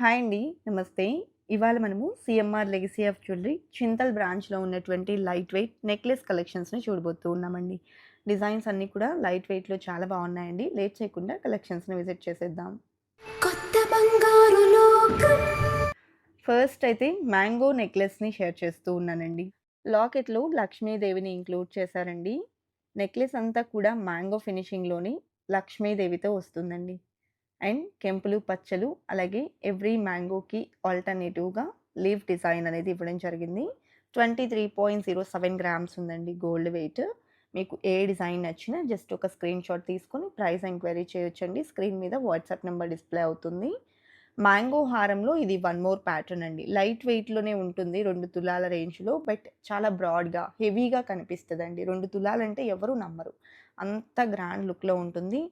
Hi అండి. నమస్తే. ఇవాళ మనము CMR legacy of jewellery Chintal బ్రాంచ్‌లో ఉన్నటువంటి లైట్ వెయిట్ నెక్లెస్ కలెక్షన్స్‌ని చూడబోతూ ఉన్నామండి. డిజైన్స్ అన్నీ కూడా లైట్ వెయిట్‌లో చాలా బాగున్నాయండి. లేట్ చేయకుండా కలెక్షన్స్‌ని విజిట్ చేసేద్దాం. కొత్త బంగారు లోకం ఫస్ట్ అయితే మ్యాంగో నెక్లెస్‌ని షేర్ చేస్తూ ఉన్నానండి. లాకెట్‌లో లక్ష్మీదేవిని ఇంక్లూడ్ చేశారండి. నెక్లెస్ అంతా కూడా మ్యాంగో ఫినిషింగ్‌లోని లక్ష్మీదేవితో వస్తుందండి. అండ్ కెంపులు, పచ్చలు అలాగే ఎవ్రీ మ్యాంగోకి ఆల్టర్‌నేటివ్‌గా లీవ్ డిజైన్ అనేది ఇవ్వడం జరిగింది. 23.07 గ్రామ్స్ ఉందండి గోల్డ్ వెయిట్. మీకు ఏ డిజైన్ నచ్చినా జస్ట్ ఒక స్క్రీన్ షాట్ తీసుకొని ప్రైస్ ఎంక్వైరీ చేయొచ్చండి. స్క్రీన్ మీద వాట్సాప్ నెంబర్ డిస్‌ప్లే అవుతుంది. మ్యాంగో హారంలో ఇది వన్ మోర్ ప్యాటర్న్ అండి. లైట్ వెయిట్‌లోనే ఉంటుంది రెండు తులాల రేంజ్‌లో. బట్ చాలా బ్రాడ్‌గా, హెవీగా కనిపిస్తుంది అండి రెండు తులాలంటే ఎవరు నమ్మరు. అంత గ్రాండ్ లుక్‌లో ఉంటుంది.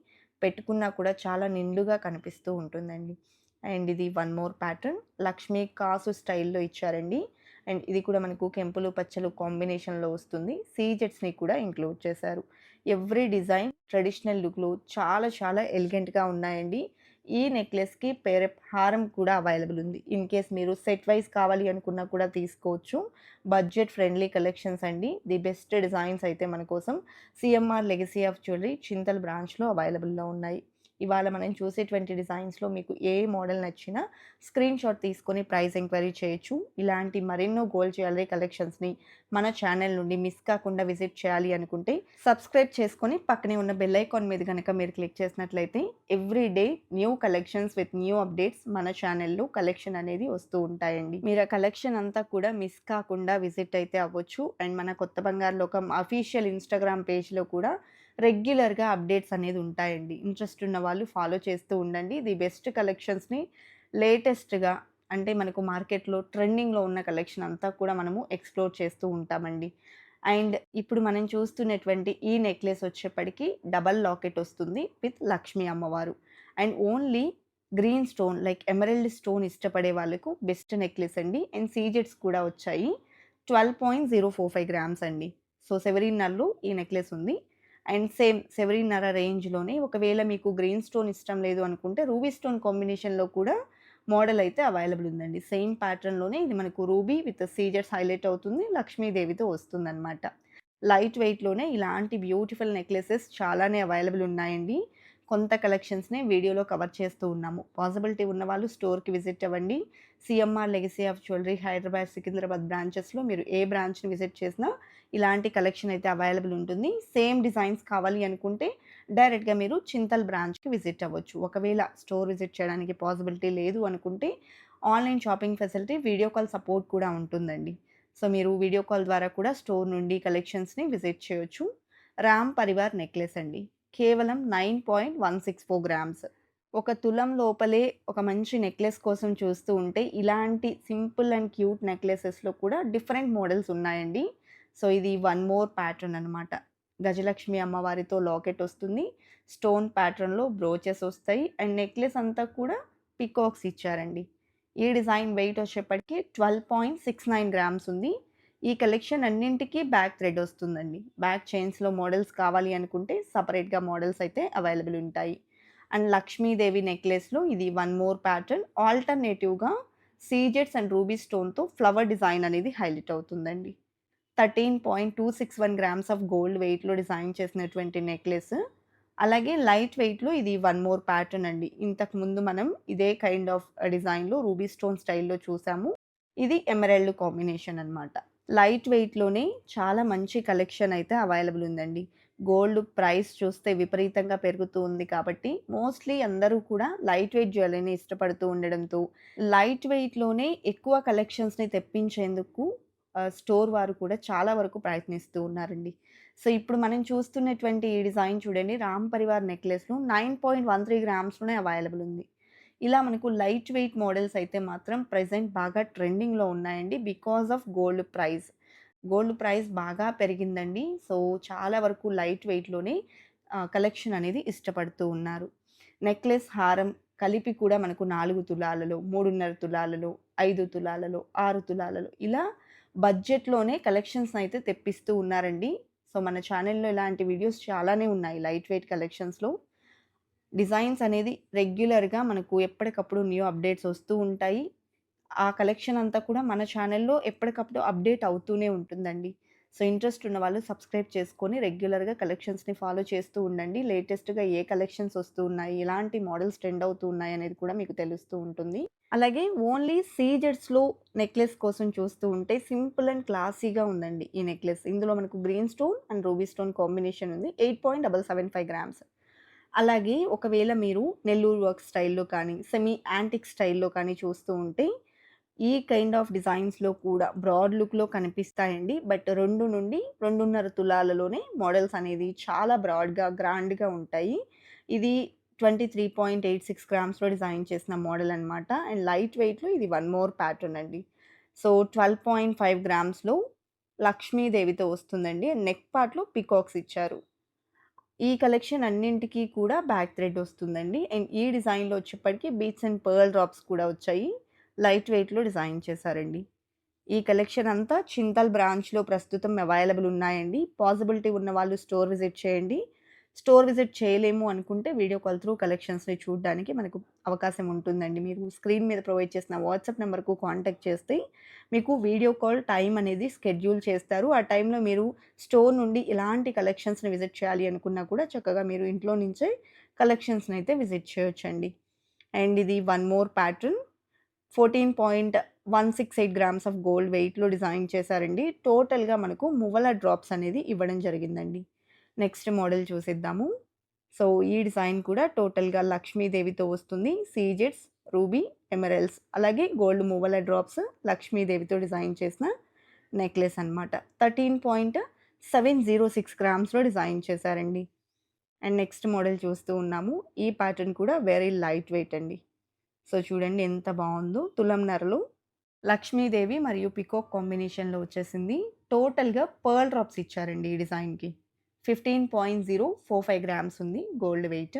పెట్టుకున్నా కూడా చాలా నిండుగా కనిపిస్తూ ఉంటుందండి. అండ్ ఇది వన్ మోర్ ప్యాటర్న్. లక్ష్మీ కాసు స్టైల్‌లో ఇచ్చారండి. అండ్ ఇది కూడా మనకు కెంపులు, పచ్చలు కాంబినేషన్‌లో వస్తుంది. సీజెట్స్‌ని కూడా ఇంక్లూడ్ చేశారు. ఎవ్రీ డిజైన్ ట్రెడిషనల్ లుక్‌లో చాలా చాలా ఎలిగెంట్‌గా ఉన్నాయండి. ఈ నెక్లెస్‌కి పేరప్ హారం కూడా అవైలబుల్ ఉంది. ఇన్ కేస్ మీరు సెట్ వైస్ కావాలి అనుకున్నా కూడా తీసుకోవచ్చు. బడ్జెట్ ఫ్రెండ్లీ కలెక్షన్స్ అండి. ది బెస్ట్ డిజైన్స్ అయితే మన కోసం CMR legacy of jewellery Chintal బ్రాంచ్‌లో అవైలబుల్‌లో ఉన్నాయి. ఇవాళ మనం చూసేటువంటి డిజైన్స్‌లో మీకు ఏ మోడల్ నచ్చినా స్క్రీన్ షాట్ తీసుకొని ప్రైస్ ఎంక్వైరీ చేయొచ్చు. ఇలాంటి మరెన్నో గోల్డ్ జ్యువెలరీ కలెక్షన్స్‌ని మన ఛానల్ నుండి మిస్ కాకుండా విజిట్ చేయాలి అనుకుంటే సబ్స్క్రైబ్ చేసుకొని పక్కనే ఉన్న బెల్ ఐకాన్ మీద కనుక మీరు క్లిక్ చేసినట్లయితే every day new collections with new updates మన ఛానల్‌లో కలెక్షన్ అనేది వస్తూ ఉంటాయండి. మీరు ఆ కలెక్షన్ అంతా కూడా మిస్ కాకుండా విజిట్ అయితే అవ్వచ్చు. అండ్ మన కొత్త బంగారు లోకం అఫీషియల్ ఇన్‌స్టాగ్రామ్ పేజ్‌లో కూడా రెగ్యులర్‌గా అప్డేట్స్ అనేది ఉంటాయండి. ఇంట్రెస్ట్ ఉన్న వాళ్ళు ఫాలో చేస్తూ ఉండండి. ది బెస్ట్ కలెక్షన్స్‌ని లేటెస్ట్‌గా అంటే మనకు మార్కెట్‌లో ట్రెండింగ్‌లో ఉన్న కలెక్షన్ అంతా కూడా మనము ఎక్స్‌ప్లోర్ చేస్తూ ఉంటామండి. అండ్ ఇప్పుడు మనం చూస్తున్నటువంటి ఈ నెక్లెస్ వచ్చేప్పటికి డబల్ లాకెట్ వస్తుంది విత్ లక్ష్మీ అమ్మవారు. And only green stone like emerald stone ఇష్టపడే వాళ్ళకు బెస్ట్ నెక్లెస్ అండి. అండ్ సీజెట్స్ కూడా వచ్చాయి. 12.045 గ్రామ్స్ అండి. సో సెవెరీన్ నల్లు ఈ నెక్లెస్ ఉంది. అండ్ సేమ్ సెవరీన్నర రేంజ్‌లోనే ఒకవేళ మీకు గ్రీన్ స్టోన్ ఇష్టం లేదు అనుకుంటే రూబీ స్టోన్ కాంబినేషన్‌లో కూడా మోడల్ అయితే అవైలబుల్ ఉందండి. సేమ్ ప్యాటర్న్‌లోనే ఇది మనకు రూబీ విత్ సీజర్స్ హైలైట్ అవుతుంది. లక్ష్మీదేవితో వస్తుందనమాట. లైట్ వెయిట్‌లోనే ఇలాంటి బ్యూటిఫుల్ నెక్లెసెస్ చాలానే అవైలబుల్ ఉన్నాయండి. కొంత కలెక్షన్స్‌నే వీడియోలో కవర్ చేస్తూ ఉన్నాము. పాసిబిలిటీ ఉన్నవాళ్ళు స్టోర్‌కి విజిట్ అవ్వండి. CMR legacy of jewellery Hyderabad, Secunderabad బ్రాంచెస్‌లో మీరు ఏ బ్రాంచ్‌ని విజిట్ చేసినా ఇలాంటి కలెక్షన్ అయితే అవైలబుల్ ఉంటుంది. సేమ్ డిజైన్స్ కావాలి అనుకుంటే డైరెక్ట్‌గా మీరు చింతల్ బ్రాంచ్‌కి విజిట్ అవ్వచ్చు. ఒకవేళ స్టోర్ విజిట్ చేయడానికి పాసిబిలిటీ లేదు అనుకుంటే online shopping facility video call support కూడా ఉంటుందండి. సో మీరు వీడియో కాల్ ద్వారా కూడా స్టోర్ నుండి కలెక్షన్స్‌ని విజిట్ చేయొచ్చు. రామ్ పరివార్ నెక్లెస్ అండి. కేవలం 9.164 గ్రామ్స్. ఒక తులం లోపలే ఒక మంచి నెక్లెస్ కోసం చూస్తూ ఉంటే ఇలాంటి సింపుల్ అండ్ క్యూట్ నెక్లెసెస్‌లో కూడా డిఫరెంట్ మోడల్స్ ఉన్నాయండి. సో ఇది వన్ మోర్ ప్యాటర్న్ అనమాట. గజలక్ష్మి అమ్మవారితో లాకెట్ వస్తుంది. స్టోన్ ప్యాటర్న్‌లో బ్రోచెస్ వస్తాయి. అండ్ నెక్లెస్ అంతా కూడా పీకాక్స్ ఇచ్చారండి. ఈ డిజైన్ వెయిట్ వచ్చేప్పటికి 12.69 గ్రామ్స్ ఉంది. ఈ కలెక్షన్ అన్నింటికీ బ్యాక్ థ్రెడ్ వస్తుందండి. బ్యాక్ చైన్స్‌లో మోడల్స్ కావాలి అనుకుంటే సపరేట్గా మోడల్స్ అయితే అవైలబుల్ ఉంటాయి. అండ్ లక్ష్మీదేవి నెక్లెస్‌లో ఇది వన్ మోర్ ప్యాటర్న్. ఆల్టర్‌నేటివ్‌గా సీజెట్స్ అండ్ రూబీ స్టోన్‌తో ఫ్లవర్ డిజైన్ అనేది హైలైట్ అవుతుందండి. 13.261 గ్రామ్స్ ఆఫ్ గోల్డ్ వెయిట్‌లో డిజైన్ చేసినటువంటి నెక్లెస్. అలాగే లైట్ వెయిట్‌లో ఇది వన్ మోర్ ప్యాటర్న్ అండి. ఇంతకుముందు మనం ఇదే కైండ్ ఆఫ్ డిజైన్‌లో రూబీ స్టోన్ స్టైల్‌లో చూసాము. ఇది ఎమరల్డ్ కాంబినేషన్ అనమాట. లైట్ వెయిట్‌లోనే చాలా మంచి కలెక్షన్ అయితే అవైలబుల్ ఉందండి. గోల్డ్ ప్రైస్ చూస్తే విపరీతంగా పెరుగుతూ ఉంది కాబట్టి మోస్ట్‌లీ అందరూ కూడా లైట్ వెయిట్ జ్యువెలరీని ఇష్టపడుతూ ఉండడంతో లైట్ వెయిట్‌లోనే ఎక్కువ కలెక్షన్స్‌ని తెప్పించేందుకు స్టోర్ వారు కూడా చాలా వరకు ప్రయత్నిస్తూ ఉన్నారండి. సో ఇప్పుడు మనం చూస్తున్నటువంటి ఈ డిజైన్ చూడండి రామ్ పరివార్ నెక్లెస్‌లో 9.13 గ్రామ్స్‌లోనే అవైలబుల్ ఉంది. ఇలా మనకు లైట్ వెయిట్ మోడల్స్ అయితే మాత్రం ప్రెజెంట్ బాగా ట్రెండింగ్‌లో ఉన్నాయండి. Because of gold price. Gold price బాగా పెరిగిందండి. సో చాలా వరకు లైట్ వెయిట్‌లోనే కలెక్షన్ అనేది ఇష్టపడుతూ ఉన్నారు. నెక్లెస్, హారం కలిపి కూడా మనకు నాలుగు తులాలలో, 3.5 తులాలలో, ఐదు తులాలలో, ఆరు తులాలలో ఇలా బడ్జెట్‌లోనే కలెక్షన్స్‌ని అయితే తెప్పిస్తూ ఉన్నారండి. సో మన ఛానెల్‌లో ఇలాంటి వీడియోస్ చాలానే ఉన్నాయి లైట్ వెయిట్ కలెక్షన్స్‌లో. డిజైన్స్ అనేది రెగ్యులర్‌గా మనకు ఎప్పటికప్పుడు న్యూ అప్డేట్స్ వస్తూ ఉంటాయి. ఆ కలెక్షన్ అంతా కూడా మన ఛానల్లో ఎప్పటికప్పుడు అప్డేట్ అవుతూనే ఉంటుందండి. సో, ఇంట్రెస్ట్ ఉన్న వాళ్ళు సబ్స్క్రైబ్ చేసుకొని రెగ్యులర్‌గా కలెక్షన్స్‌ని ఫాలో చేస్తూ ఉండండి. లేటెస్ట్‌గా ఏ కలెక్షన్స్ వస్తూ ఉన్నాయి, ఎలాంటి మోడల్స్ ట్రెండ్ అవుతూ ఉన్నాయి అనేది కూడా మీకు తెలుస్తూ ఉంటుంది. అలాగే ఓన్లీ సీజెడ్స్‌లో నెక్లెస్ కోసం చూస్తూ ఉంటే సింపుల్ అండ్ క్లాసీగా ఉందండి ఈ నెక్లెస్. ఇందులో మనకు green stone and ruby stone combination ఉంది. 8.775 గ్రామ్స్. అలాగే ఒకవేళ మీరు నెల్లూరు వర్క్ స్టైల్‌లో కానీ, సెమీ యాంటిక్ స్టైల్‌లో కానీ చూస్తూ ఉంటే ఈ కైండ్ ఆఫ్ డిజైన్స్‌లో కూడా బ్రాడ్ లుక్‌లో కనిపిస్తాయండి. బట్ రెండు నుండి 2.5 తులాలలోనే మోడల్స్ అనేది చాలా బ్రాడ్‌గా, గ్రాండ్‌గా ఉంటాయి. ఇది 23.86 గ్రామ్స్‌లో డిజైన్ చేసిన మోడల్ అనమాట. అండ్ లైట్ వెయిట్‌లో ఇది వన్ మోర్ ప్యాటర్న్ అండి. సో, 12.5 గ్రామ్స్‌లో లక్ష్మీదేవితో వస్తుందండి. అండ్ నెక్ పార్ట్‌లో పీకాక్స్ ఇచ్చారు. ఈ కలెక్షన్ అన్నింటికి కూడా బ్యాక్ థ్రెడ్ వస్తుందండి. అండ్ ఈ డిజైన్‌లో వచ్చేప్పటికి బీట్స్ అండ్ పర్ల్ డ్రాప్స్ కూడా వచ్చాయి. లైట్ వెయిట్‌లో డిజైన్ చేశారండి. ఈ కలెక్షన్ అంతా చింతల్ బ్రాంచ్‌లో ప్రస్తుతం అవైలబుల్ ఉన్నాయండి. పాసిబిలిటీ ఉన్న వాళ్ళు స్టోర్ విజిట్ చేయండి. స్టోర్ విజిట్ చేయలేము అనుకుంటే వీడియో కాల్ త్రూ కలెక్షన్స్‌ని చూడడానికి మనకు అవకాశం ఉంటుందండి. మీరు స్క్రీన్ మీద ప్రొవైడ్ చేసిన వాట్సాప్ నెంబర్కు కాంటాక్ట్ చేస్తే మీకు వీడియో కాల్ టైం అనేది షెడ్యూల్ చేస్తారు. ఆ టైంలో మీరు స్టోర్ నుండి ఇలాంటి కలెక్షన్స్‌ని విజిట్ చేయాలి అనుకున్నా కూడా చక్కగా మీరు ఇంట్లో నుంచే కలెక్షన్స్‌ని అయితే విజిట్ చేయొచ్చండి. అండ్ ఇది one more pattern 14.168 grams of gold వెయిట్‌లో డిజైన్ చేశారండి. టోటల్‌గా మనకు మువల డ్రాప్స్ అనేది ఇవ్వడం జరిగిందండి. నెక్స్ట్ మోడల్ చూసేద్దాము. సో, ఈ డిజైన్ కూడా టోటల్‌గా లక్ష్మీదేవితో వస్తుంది. సీజెట్స్ రూబీ, ఎమరల్స్ అలాగే గోల్డ్ మూవల డ్రాప్స్ లక్ష్మీదేవితో డిజైన్ చేసిన నెక్లెస్ అనమాట. 13.706 గ్రామ్స్‌లో డిజైన్ చేశారండి. అండ్ నెక్స్ట్ మోడల్ చూస్తూ ఉన్నాము. ఈ ప్యాటర్న్ కూడా వెరీ లైట్ వెయిట్ అండి. సో, చూడండి ఎంత బావుందో తులంనరలో లక్ష్మీదేవి మరియు పీకాక్ కాంబినేషన్‌లో వచ్చేసింది. టోటల్‌గా పర్ల్ డ్రాప్స్ ఇచ్చారండి ఈ డిజైన్‌కి. 15.045 గ్రామ్స్ ఉంది గోల్డ్ వెయిట్.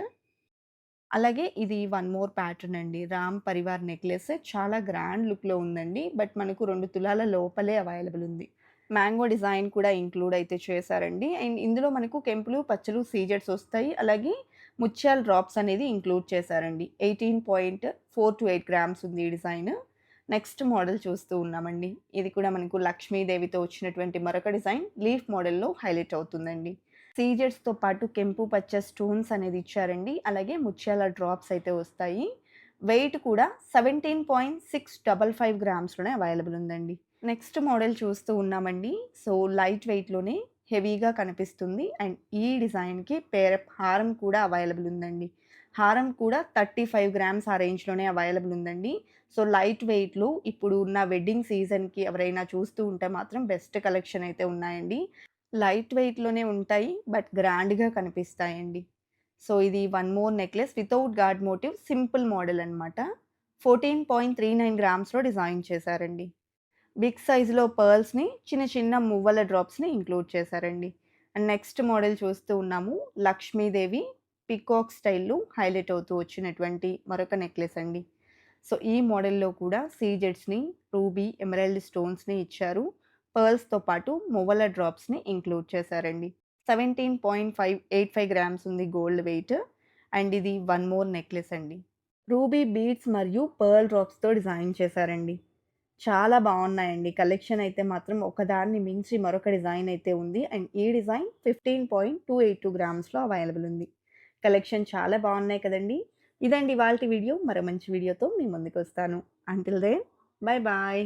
అలాగే ఇది వన్ మోర్ ప్యాటర్న్ అండి. రామ్ పరివార్ నెక్లెస్ చాలా గ్రాండ్ లుక్‌లో ఉందండి. బట్ మనకు రెండు తులాల లోపలే అవైలబుల్ ఉంది. మ్యాంగో డిజైన్ కూడా ఇంక్లూడ్ అయితే చేశారండి. అండ్ ఇందులో మనకు కెంపులు, పచ్చలు, సీజర్స్ వస్తాయి. అలాగే ముత్యాల డ్రాప్స్ అనేది ఇంక్లూడ్ చేశారండి. 18.428 గ్రామ్స్ ఉంది ఈ డిజైన్. నెక్స్ట్ మోడల్ చూస్తూ ఉన్నామండి. ఇది కూడా మనకు లక్ష్మీదేవితో వచ్చినటువంటి మరొక డిజైన్ లీఫ్ మోడల్‌లో హైలైట్ అవుతుందండి. సీజెడ్స్‌తో పాటు కెంపు, పచ్చ స్టోన్స్ అనేది ఇచ్చారండి. అలాగే ముత్యాల డ్రాప్స్ అయితే వస్తాయి. వెయిట్ కూడా 17.655 గ్రామ్స్‌లోనే అవైలబుల్ ఉందండి. నెక్స్ట్ మోడల్ చూస్తూ ఉన్నామండి. సో, లైట్ వెయిట్‌లోనే హెవీగా కనిపిస్తుంది. అండ్ ఈ డిజైన్‌కి పేరప్ హారం కూడా అవైలబుల్ ఉందండి. హారం కూడా 35 గ్రామ్స్ ఆ రేంజ్‌లోనే అవైలబుల్ ఉందండి. సో, లైట్ వెయిట్‌లో ఇప్పుడు ఉన్న వెడ్డింగ్ సీజన్‌కి ఎవరైనా చూస్తూ ఉంటే మాత్రం బెస్ట్ కలెక్షన్ అయితే ఉన్నాయండి. లైట్ వెయిట్‌లోనే ఉంటాయి. బట్ గ్రాండ్‌గా కనిపిస్తాయండి. సో, ఇది one more necklace without guard motive simple model అనమాట. 14.39 గ్రామ్స్‌లో డిజైన్ చేశారండి. బిగ్ సైజ్‌లో పర్ల్స్‌ని చిన్న చిన్న మువ్వల డ్రాప్స్‌ని ఇంక్లూడ్ చేశారండి. అండ్ నెక్స్ట్ మోడల్ చూస్తూ ఉన్నాము. లక్ష్మీదేవి పీకాక్ స్టైల్‌లో హైలైట్ అవుతూ వచ్చినటువంటి మరొక నెక్లెస్ అండి. సో, ఈ మోడల్‌లో కూడా సీజెడ్స్‌ని, రూబీ, ఎమరాల్డ్ స్టోన్స్‌ని ఇచ్చారు. పర్ల్స్‌తో పాటు మువ్వల డ్రాప్స్‌ని ఇంక్లూడ్ చేశారండి. 17.585 గ్రామ్స్ ఉంది గోల్డ్ వెయిట్. అండ్ ఇది వన్ మోర్ నెక్లెస్ అండి. రూబీ బీడ్స్ మరియు పర్ల్ డ్రాప్స్‌తో డిజైన్ చేశారండి. చాలా బాగున్నాయండి కలెక్షన్ అయితే మాత్రం ఒకదాన్ని మించి మరొక డిజైన్ అయితే ఉంది. అండ్ ఈ డిజైన్ 15.282 గ్రామ్స్‌లో అవైలబుల్ ఉంది. కలెక్షన్ చాలా బాగున్నాయి కదండీ! ఇదండి ఇవాల్టి వీడియో. మరో మంచి వీడియోతో మీ ముందుకొస్తాను. Until then bye bye.